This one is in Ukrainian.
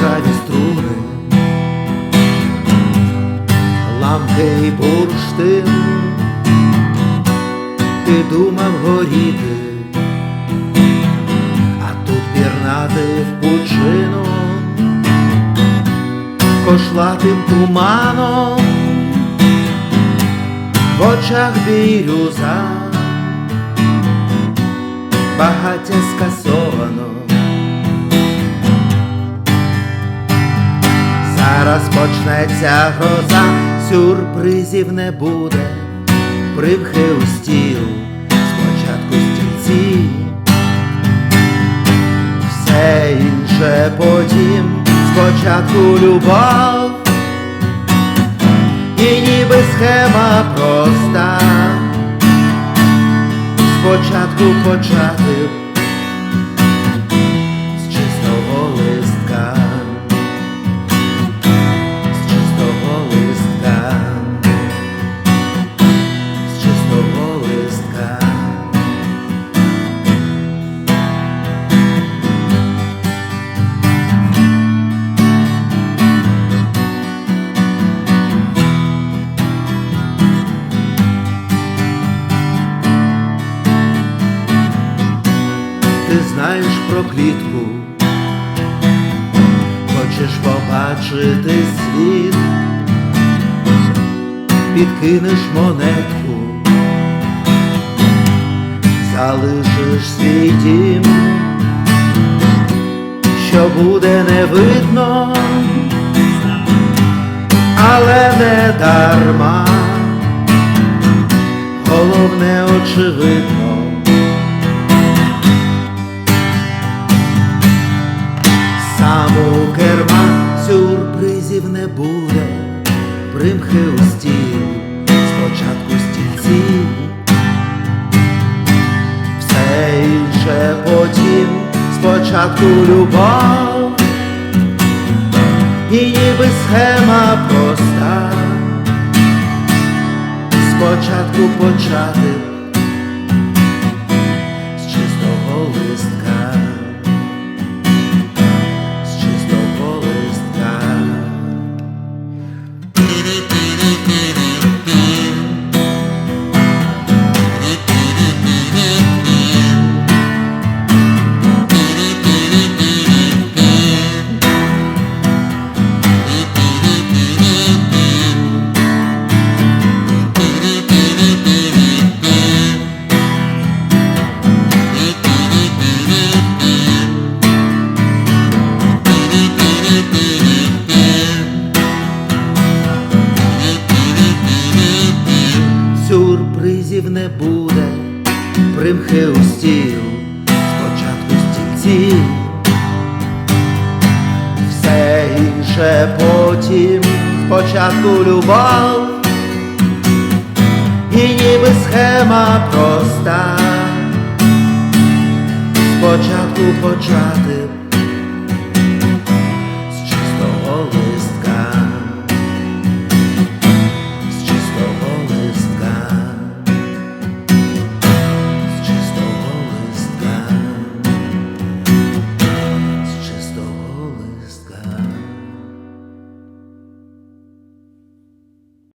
жаві струни, ламки і бурштин, ти думав горіти, а тут пірнати в пучину, кошлатим туманом, в очах бірюза, багаття скасовано. Зараз почнеться гроза, сюрпризів не буде, у стіл, спочатку стільці, все інше потім, спочатку любов, і ніби схема проста, спочатку почати знаєш про клітку, хочеш побачити світ, підкинеш монетку, залишиш свій дім, що буде не видно, але не дарма, у керма сюрпризів не буде, примхи у стіл, спочатку стільці, все інше потім, спочатку любов, і ніби схема проста, спочатку почати примхи у стіл, спочатку стільці, все інше потім, спочатку любов, і ніби схема проста, спочатку почати